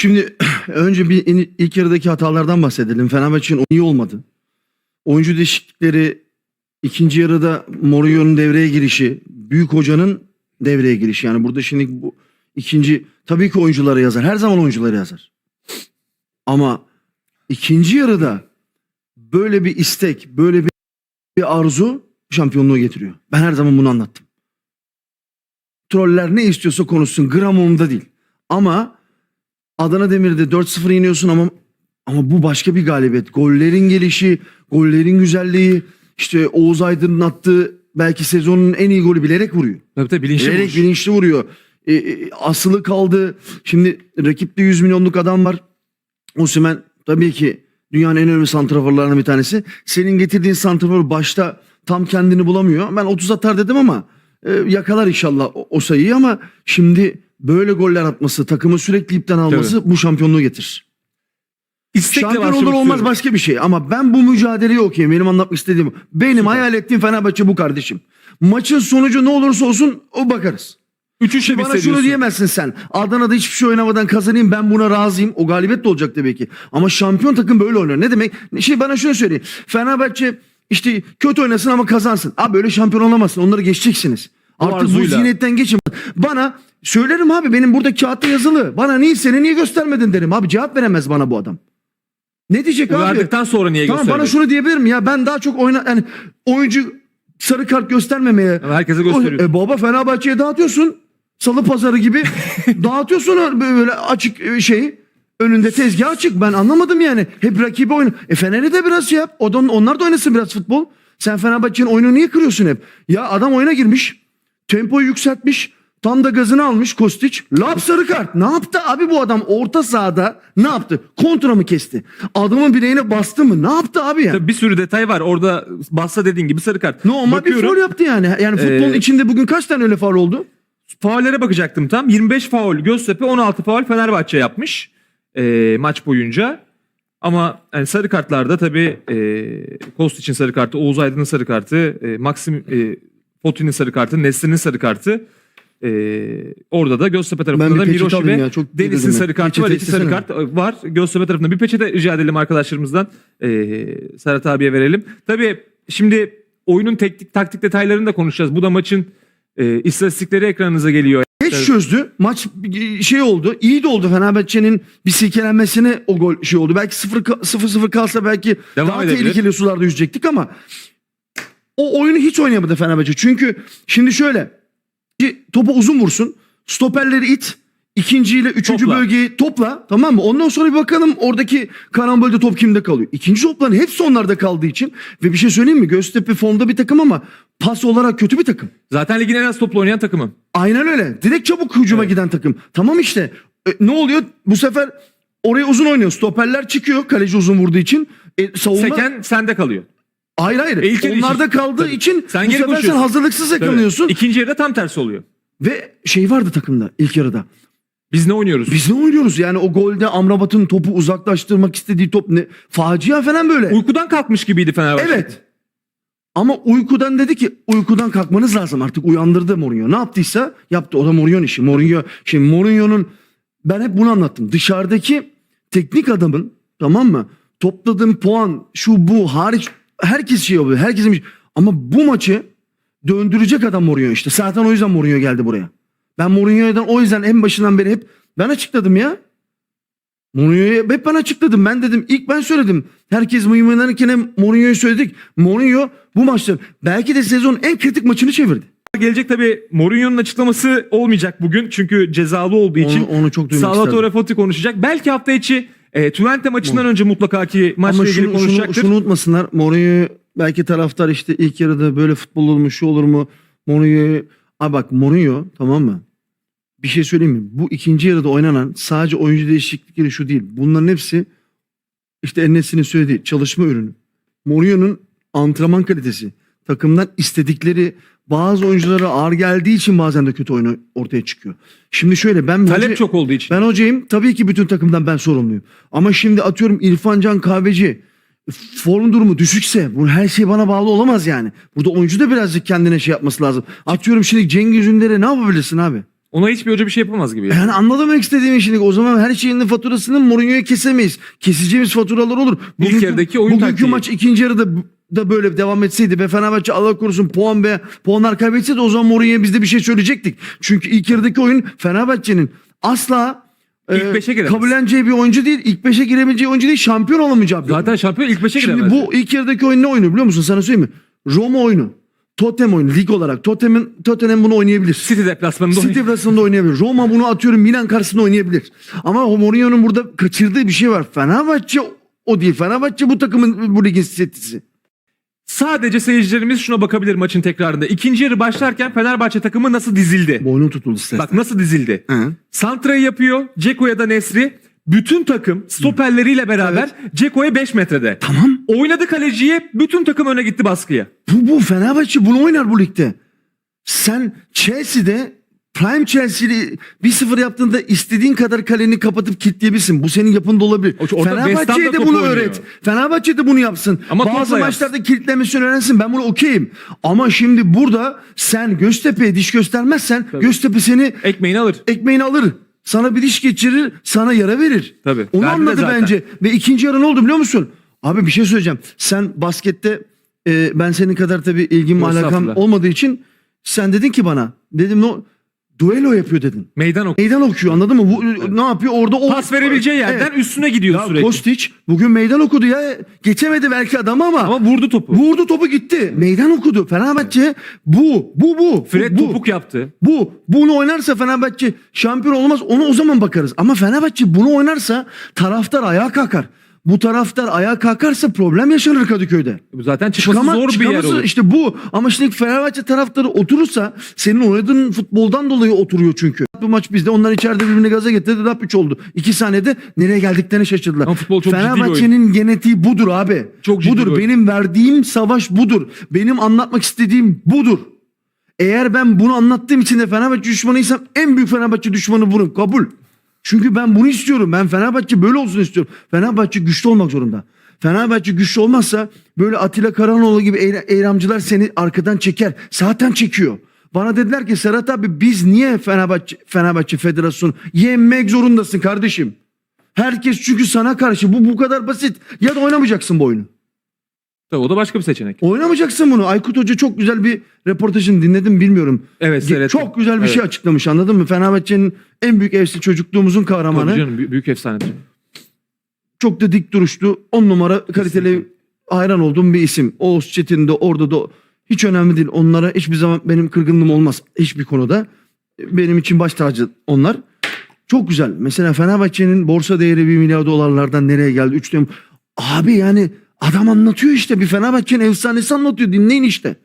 Şimdi önce bir ilk yarıdaki hatalardan bahsedelim. Fenerbahçe'nin iyi olmadı. Oyuncu değişiklikleri ikinci yarıda Mourinho'nun devreye girişi, büyük hocanın devreye girişi. Yani burada şimdi bu ikinci tabii ki oyunculara yazar. Her zaman oyunculara yazar. Ama ikinci yarıda böyle bir istek, böyle bir, bir arzu şampiyonluğu getiriyor. Ben her zaman bunu anlattım. Troller ne istiyorsa konuşsun. Gram umurumda değil. Ama Adana Demir'de 4-0 yeniyorsun ama ama bu başka bir galibiyet. Gollerin gelişi, gollerin güzelliği, işte Oğuz Aydın'ın attığı belki sezonun en iyi golü bilerek vuruyor. Tabii tabii bilinçli bilerek vuruş. bilinçli vuruyor. E, e, asılı kaldı. Şimdi rakipte 100 milyonluk adam var. Osimhen tabii ki dünyanın en önemli santraforlarından bir tanesi. Senin getirdiğin santrafor başta tam kendini bulamıyor. Ben 30 atar dedim ama e, yakalar inşallah o, o sayıyı ama şimdi böyle goller atması, takımı sürekli ipten alması bu şampiyonluğu getirir. İstekle Şampiyon başlamak olur olmaz istiyorum. başka bir şey ama ben bu mücadeleyi okuyayım. Benim anlatmak istediğim. Benim hayal ettiğim Fenerbahçe bu kardeşim. Maçın sonucu ne olursa olsun o bakarız. Üç üçle Bana hissediyorsun. şunu diyemezsin sen. Adana'da hiçbir şey oynamadan kazanayım ben buna razıyım. O galibiyet de olacak tabii ki. Ama şampiyon takım böyle oynuyor. Ne demek? Şey bana şunu söyleyeyim. Fenerbahçe işte kötü oynasın ama kazansın. Abi böyle şampiyon olamazsın. Onları geçeceksiniz. Artık bu arzuyla. zihniyetten geçin. Bana söylerim abi benim burada kağıtta yazılı. Bana niye seni niye göstermedin derim. Abi cevap veremez bana bu adam. Ne diyecek abi? Verdikten sonra niye Tamam bana göstermedin? şunu diyebilir mi ya ben daha çok oyna yani oyuncu sarı kart göstermemeye Ama herkese gösteriyorsun. e baba Fenerbahçe'ye dağıtıyorsun. Salı pazarı gibi dağıtıyorsun böyle açık e, şeyi. Önünde tezgah açık. Ben anlamadım yani. Hep rakibi oyunu. E Fener'i de biraz şey yap. O da, onlar da oynasın biraz futbol. Sen Fenerbahçe'nin oyunu niye kırıyorsun hep? Ya adam oyuna girmiş. Tempoyu yükseltmiş. Tam da gazını almış Kostiç. Lap sarı kart. Ne yaptı abi bu adam orta sahada? Ne yaptı? Kontra mı kesti? Adamın bileğine bastı mı? Ne yaptı abi ya? Tabii bir sürü detay var. Orada bassa dediğin gibi sarı kart. Normal bir Bakıyorum, foul yaptı yani. Yani futbolun Ee, içinde bugün kaç tane öyle faul oldu? Faullere bakacaktım tam. 25 faul Göztepe, 16 faul Fenerbahçe yapmış e, maç boyunca. Ama yani sarı kartlarda tabii e, Kost için sarı kartı, Oğuz Aydın'ın sarı kartı, e, Maxim e, Foti'nin sarı kartı, Nesli'nin sarı kartı. E, orada da Göztepe tarafında da Miroşi ve ya, Deniz'in sarı kartı var. Peçete İki sarı kart var. Göztepe tarafında bir peçete rica edelim arkadaşlarımızdan. E, Serhat abiye verelim. Tabii şimdi oyunun teknik taktik detaylarını da konuşacağız. Bu da maçın e, istatistikleri ekranınıza geliyor. Geç Evet. çözdü. Maç şey oldu. İyi de oldu Fenerbahçe'nin bir silkelenmesine o gol şey oldu. Belki 0-0 kalsa belki Devam daha edebilir. tehlikeli sularda yüzecektik ama o oyunu hiç oynayamadı Fenerbahçe. Çünkü şimdi şöyle topu uzun vursun. Stoperleri it. ikinciyle üçüncü Topla. bölgeyi topla tamam mı? Ondan sonra bir bakalım oradaki karambolde top kimde kalıyor. İkinci topların hepsi onlarda kaldığı için ve bir şey söyleyeyim mi? Göztepe formda bir takım ama pas olarak kötü bir takım. Zaten ligin en az topla oynayan takımı. Aynen öyle. Direkt çabuk hücuma giden takım. Tamam işte. E, ne oluyor? Bu sefer oraya uzun oynuyor. Stoperler çıkıyor kaleci uzun vurduğu için. E, savunma Seken sende kalıyor. Hayır hayır. E, ilk Onlarda için- kaldığı Tabii. için Sen bu geri sefer sen koşuyorsun. hazırlıksız yakalıyorsun. İkinci yarıda tam tersi oluyor. Ve şey vardı takımda ilk yarıda. Biz ne oynuyoruz? Biz ne oynuyoruz? Yani o golde Amrabat'ın topu uzaklaştırmak istediği top ne? Facia falan böyle. Uykudan kalkmış gibiydi Fenerbahçe. Evet. Ama uykudan dedi ki uykudan kalkmanız lazım artık uyandırdı Mourinho. Ne yaptıysa yaptı. O da Mourinho'nun işi. Mourinho şimdi Mourinho'nun ben hep bunu anlattım. Dışarıdaki teknik adamın tamam mı? Topladığım puan şu bu hariç herkes şey oluyor. Herkesin bir- ama bu maçı döndürecek adam Mourinho işte. Zaten o yüzden Mourinho geldi buraya. Ben Mourinho'dan o yüzden en başından beri hep ben açıkladım ya. Mourinho'ya hep ben açıkladım. Ben dedim ilk ben söyledim. Herkes mıyımlanırken Mourinho'yu söyledik. Mourinho bu maçta belki de sezonun en kritik maçını çevirdi. Gelecek tabii Mourinho'nun açıklaması olmayacak bugün. Çünkü cezalı olduğu için. Onu, onu çok duymak Salvatore. Foti konuşacak. Belki hafta içi e, Twente maçından önce mutlaka ki maçla Ama ilgili şunu, şunu, konuşacaktır. şunu unutmasınlar. Mourinho belki taraftar işte ilk yarıda böyle futbol olur mu şu olur mu? Mourinho Abi bak Mourinho tamam mı? Bir şey söyleyeyim mi? Bu ikinci yarıda oynanan sadece oyuncu değişiklikleri şu değil. Bunların hepsi işte Enes'in söylediği çalışma ürünü. Mourinho'nun antrenman kalitesi. Takımdan istedikleri bazı oyunculara ağır geldiği için bazen de kötü oyunu ortaya çıkıyor. Şimdi şöyle ben Talep hoca- çok olduğu için. ben hocayım. Tabii ki bütün takımdan ben sorumluyum. Ama şimdi atıyorum İrfan Can Kahveci form durumu düşükse bu her şey bana bağlı olamaz yani. Burada oyuncu da birazcık kendine şey yapması lazım. Atıyorum şimdi Cengiz Ünder'e ne yapabilirsin abi? Ona hiçbir hoca bir şey yapamaz gibi. Yani anladım demek istediğim şimdi. O zaman her şeyin faturasını Mourinho'ya kesemeyiz. Keseceğimiz faturalar olur. İlk yarıdaki oyun bugünkü taktiği. maç ikinci yarıda da böyle devam etseydi ve Fenerbahçe Allah korusun puan ve puanlar kaybetseydi o zaman Mourinho'ya biz de bir şey söyleyecektik. Çünkü ilk yarıdaki oyun Fenerbahçe'nin asla İlk e, beşe giremez. kabulleneceği bir oyuncu değil. İlk beşe girebileceği oyuncu değil. Şampiyon olamayacağı bir Zaten oyuncu. şampiyon ilk beşe Şimdi giremez. bu ilk yarıdaki oyun ne oyunu biliyor musun? Sana söyleyeyim mi? Roma oyunu. Totem oyunu lig olarak. Tottenham, Tottenham bunu oynayabilir. City deplasmanında City arasında oynayabilir. Roma bunu atıyorum Milan karşısında oynayabilir. Ama Mourinho'nun burada kaçırdığı bir şey var. Fenerbahçe o değil. Fenerbahçe bu takımın bu ligin setisi. Sadece seyircilerimiz şuna bakabilir maçın tekrarında. İkinci yarı başlarken Fenerbahçe takımı nasıl dizildi? Boynun tutuldu istersen. Bak nasıl dizildi. Hı. Santra'yı yapıyor. Ceko ya da Nesri. Bütün takım stoperleriyle beraber Ceko'ya 5 metrede. Tamam. Oynadı kaleciye. Bütün takım öne gitti baskıya. Bu, bu Fenerbahçe bunu oynar bu ligde. Sen Chelsea'de Prime Chelsea'li 1-0 yaptığında istediğin kadar kaleni kapatıp kilitleyebilirsin. Bu senin yapında olabilir. Fenerbahçe'ye de bunu oynuyor. öğret. Fenerbahçe de bunu yapsın. Ama Bazı maçlarda kilitlemesini öğrensin. Ben bunu okeyim. Ama şimdi burada sen Göztepe'ye diş göstermezsen Göztepe seni Ekmeğini alır. ekmeğini alır. Sana bir diş geçirir, sana yara verir. Tabii. Onu Verdi anladı zaten. bence. Ve ikinci yarı ne oldu biliyor musun? Abi bir şey söyleyeceğim. Sen baskette e, ben senin kadar tabii ilgim alakam olmadığı için sen dedin ki bana dedim no duelo yapıyor dedin. Meydan ok. Meydan okuyor anladın mı? Bu ne yapıyor orada o Pas verebileceği yerden Evet. üstüne gidiyor Ya sürekli. Kostić bugün meydan okudu ya. Geçemedi belki adamı ama, Ama vurdu topu. vurdu topu gitti. Meydan okudu. Fenerbahçe bu bu bu. Fred bu, topuk yaptı. bu bunu oynarsa Fenerbahçe şampiyon olmaz. Onu o zaman bakarız. Ama Fenerbahçe bunu oynarsa taraftar ayağa kalkar. Bu taraftar ayağa kalkarsa problem yaşanır Kadıköy'de. Zaten çıkması Çıkama- zor bir yer olur. işte bu. Ama şimdi Fenerbahçe taraftarı oturursa senin oynadığın futboldan dolayı oturuyor çünkü. Bu maç bizde onlar içeride birbirini gaza getirdi. Rap 3 oldu. 2 saniyede nereye geldiklerini şaşırdılar. Ama futbol çok Fenerbahçe'nin genetiği budur abi. Çok ciddi budur. Benim verdiğim savaş budur. Benim anlatmak istediğim budur. Eğer ben bunu anlattığım için de Fenerbahçe düşmanıysam en büyük Fenerbahçe düşmanı bunu. Kabul. Çünkü ben bunu istiyorum. Ben Fenerbahçe böyle olsun istiyorum. Fenerbahçe güçlü olmak zorunda. Fenerbahçe güçlü olmazsa böyle Atilla Karanoğlu gibi eylemciler seni arkadan çeker. Zaten çekiyor. Bana dediler ki Serhat abi biz niye Fenerbahçe, Fenerbahçe Federasyonu yemek zorundasın kardeşim. Herkes çünkü sana karşı. Bu bu kadar basit. Ya da oynamayacaksın bu oyunu. Tabii, o da başka bir seçenek. Oynamayacaksın bunu. Aykut Hoca çok güzel bir reportajını dinledim bilmiyorum. Evet, Ge- seyrettim. Çok güzel bir Evet. şey açıklamış anladın mı? Fenerbahçe'nin en büyük evsi çocukluğumuzun kahramanı. Tabii canım büyük, büyük efsanedir. Çok da dik duruşlu. On numara kaliteli hayran olduğum bir isim. Oğuz Çetin de orada da hiç önemli değil. Onlara hiçbir zaman benim kırgınlığım olmaz. Hiçbir konuda. Benim için baş tacı onlar. Çok güzel. Mesela Fenerbahçe'nin borsa değeri 1 milyar dolarlardan nereye geldi? 3 dönem. Abi yani adam anlatıyor işte. Bir Fenerbahçe'nin efsanesi anlatıyor. Dinleyin işte.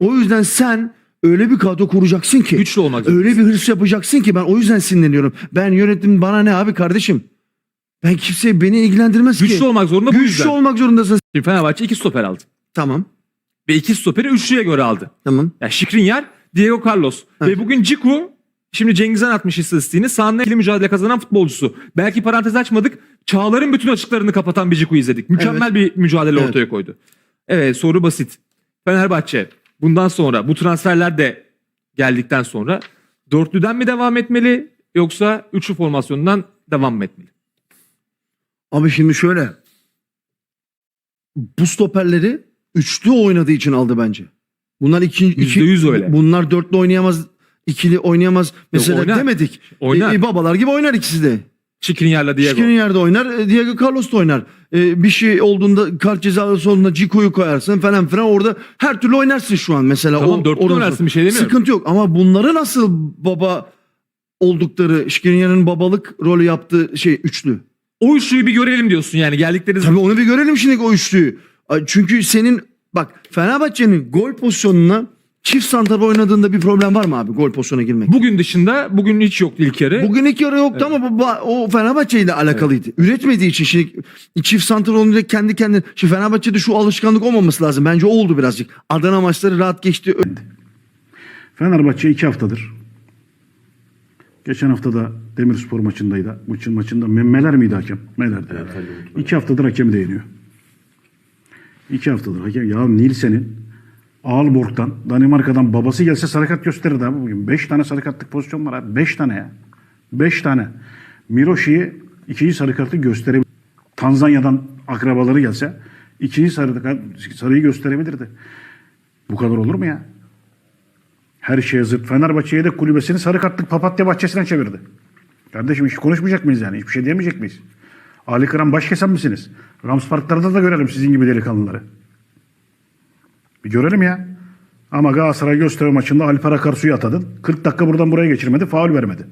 O yüzden sen öyle bir kadro kuracaksın ki. Güçlü olmak. Öyle bir hırs yapacaksın ki ben o yüzden sinirleniyorum. Ben yönetim bana ne abi kardeşim? Ben kimse beni ilgilendirmez ki. Güçlü olmak zorunda bu Güçlü yüzden. olmak zorundasın. Şimdi Fenerbahçe iki stoper aldı. Tamam. Ve iki stoperi üçlüye göre aldı. Tamam. Yani Şikrinyar, Diego Carlos. Evet. Ve bugün Ciku şimdi Cengizhan atmış istatistiğini. Sahanın en ikili mücadele kazanan futbolcusu. Belki parantez açmadık. Çağlar'ın bütün açıklarını kapatan bir Ciku izledik. Mükemmel bir mücadele Evet. ortaya koydu. Evet soru basit. Fenerbahçe bundan sonra bu transferler de geldikten sonra dörtlüden mi devam etmeli yoksa üçlü formasyonundan devam mı etmeli? Abi şimdi şöyle. Bu stoperleri üçlü oynadığı için aldı bence. Bunlar iki, iki öyle. Bunlar dörtlü oynayamaz, ikili oynayamaz. Mesela oynar. demedik. Oynar. E, e, babalar gibi oynar ikisi de. Şikrinyar'la Diego. Şikrin yerde oynar. e, Diego Carlos da oynar. E, bir şey olduğunda kart cezalısı olduğunda Cico'yu koyarsın falan filan orada her türlü oynarsın şu an mesela. Tamam, dörtlü oynarsın, bir şey demiyorum. Sıkıntı yok ama bunları nasıl baba oldukları Şikrinyar'ın babalık rolü yaptığı şey üçlü. O üçlüyü bir görelim diyorsun yani geldikleri Tabii onu bir görelim şimdi o üçlüyü. Çünkü senin bak Fenerbahçe'nin gol pozisyonuna çift santrafor oynadığında bir problem var mı abi gol pozisyona girmek? Bugün dışında bugün hiç yoktu ilk yarı. Bugün ilk yarı yoktu ama bu, o Fenerbahçe ile alakalıydı. Üretmediği için şimdi çift santrafor olunca kendi kendine şimdi Fenerbahçe'de şu alışkanlık olmaması lazım. Bence o oldu birazcık. Adana maçları rahat geçti. Fenerbahçe iki haftadır. Geçen hafta da Demirspor maçındaydı. Maçın maçında Me- Meler miydi hakem? Meler'di. iki haftadır hakem değiniyor. İki haftadır hakem. Ya Nilsen'in Aalborg'dan, Danimarka'dan babası gelse sarı kart gösterirdi abi bugün. 5 tane sarı kartlık pozisyon var abi. 5 tane ya. 5 tane. Miroshi'yi ikinci sarı kartı gösterebilir. Tanzanya'dan akrabaları gelse ikinci sarı kart, sarıyı gösterebilirdi. Bu kadar olur mu ya? Her şeye zırt. Fenerbahçe'ye de kulübesini sarı kartlık papatya bahçesine çevirdi. Kardeşim hiç konuşmayacak mıyız yani? Hiçbir şey diyemeyecek miyiz? Ali Kıran başkesen misiniz? Rams Parklar'da da görelim sizin gibi delikanlıları. Bir görelim ya. Ama Galatasaray Göztepe maçında Alper Akarsu'yu atadın. 40 dakika buradan buraya geçirmedi. Faul vermedi.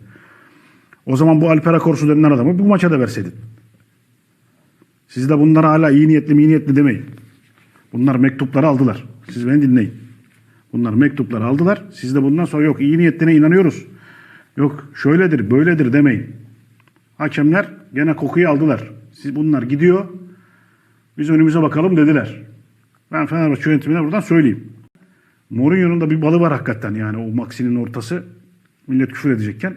O zaman bu Alper Akarsu denilen adamı bu maça da verseydin. Siz de bunlara hala iyi niyetli mi iyi niyetli demeyin. Bunlar mektupları aldılar. Siz beni dinleyin. Bunlar mektupları aldılar. Siz de bundan sonra yok iyi niyetine inanıyoruz. Yok şöyledir böyledir demeyin. Hakemler gene kokuyu aldılar. Siz bunlar gidiyor. Biz önümüze bakalım dediler. Ben Fenerbahçe yönetimine buradan söyleyeyim. Mourinho'nun da bir balı var hakikaten yani o Maxi'nin ortası. Millet küfür edecekken.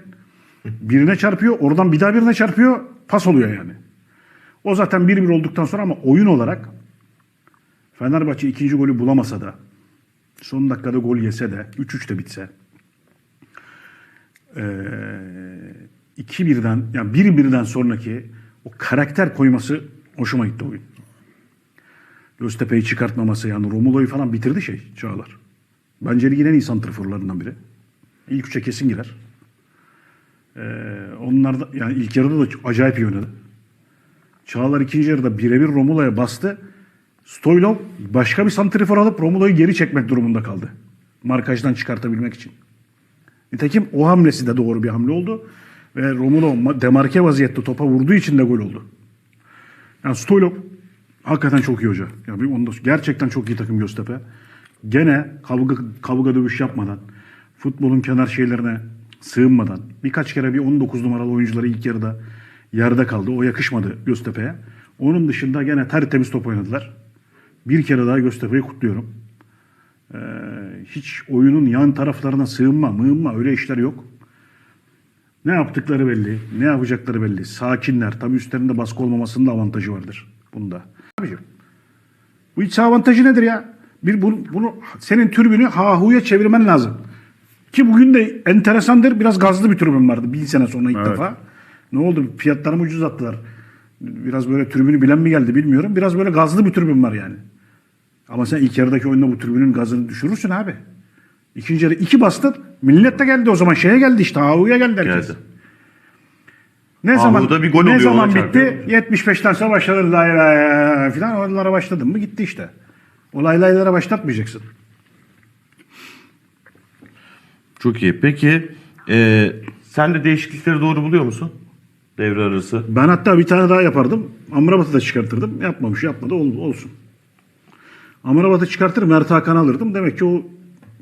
Birine çarpıyor oradan bir daha birine çarpıyor. Pas oluyor yani. O zaten 1-1 olduktan sonra ama oyun olarak Fenerbahçe ikinci golü bulamasa da son dakikada gol yese de 3-3 de bitse eee 2-1'den yani 1-1'den sonraki o karakter koyması hoşuma gitti oyun. Göztepe'yi çıkartmaması yani Romulo'yu falan bitirdi şey Çağlar. Bence ligin en iyi santrforlarından biri. İlk üçe kesin girer. Ee, onlar da yani ilk yarıda da acayip iyi oynadı. Çağlar ikinci yarıda birebir Romulo'ya bastı. Stoylov başka bir santrifor alıp Romulo'yu geri çekmek durumunda kaldı. Markajdan çıkartabilmek için. Nitekim o hamlesi de doğru bir hamle oldu. Ve Romulo ma- demarke vaziyette topa vurduğu için de gol oldu. Yani Stoylov hakikaten çok iyi hoca. Ya bir onda gerçekten çok iyi takım Göztepe. Gene kavga kavga dövüş yapmadan, futbolun kenar şeylerine sığınmadan birkaç kere bir 19 numaralı oyuncuları ilk yarıda yerde kaldı. O yakışmadı Göztepe'ye. Onun dışında gene tertemiz top oynadılar. Bir kere daha Göztepe'yi kutluyorum. Ee, hiç oyunun yan taraflarına sığınma, mığınma öyle işler yok. Ne yaptıkları belli, ne yapacakları belli. Sakinler, tabii üstlerinde baskı olmamasının da avantajı vardır bunda. Abiciğim, bu iç saha avantajı nedir ya? Bir bunu, bunu senin türbünü hahuya çevirmen lazım. Ki bugün de enteresandır. Biraz gazlı bir tribün vardı. Bin sene sonra ilk defa. Ne oldu? Fiyatları mı ucuz attılar? Biraz böyle tribünü bilen mi geldi bilmiyorum. Biraz böyle gazlı bir tribün var yani. Ama sen ilk yarıdaki oyunda bu tribünün gazını düşürürsün abi. İkinci yarı iki bastın. Millet de geldi o zaman. Şeye geldi işte. Hahuya geldi herkes. Geldi. Ne zaman Ahu'da bir gol ne oluyor, zaman ona bitti? çarpıyor. 75'ten sonra başladı lay lay filan oralara başladın mı gitti işte. O lay laylara başlatmayacaksın. Çok iyi. Peki e, sen de değişiklikleri doğru buluyor musun? Devre arası. Ben hatta bir tane daha yapardım. Amrabat'ı da çıkartırdım. Yapmamış yapmadı ol- olsun. Amrabat'ı çıkartır Mert Hakan'ı alırdım. Demek ki o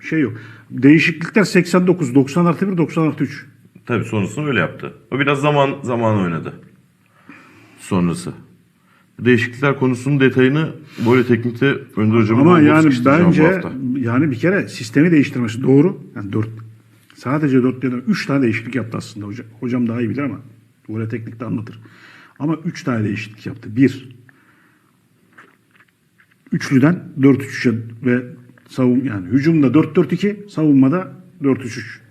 şey yok. Değişiklikler 89, 90 artı 1, 90 artı 3. Tabii sonrasında öyle yaptı. O biraz zaman zaman oynadı. Sonrası. Değişiklikler konusunun detayını böyle teknikte Önder Hocam'a Ama yani bence yani bir kere sistemi değiştirmesi doğru. Yani 4 sadece 4 değil 3 tane değişiklik yaptı aslında hocam. Hocam daha iyi bilir ama böyle teknikte anlatır. Ama 3 tane değişiklik yaptı. Bir üçlüden 4-3-3'e ve savun yani hücumda 4-4-2, savunmada 4-3-3.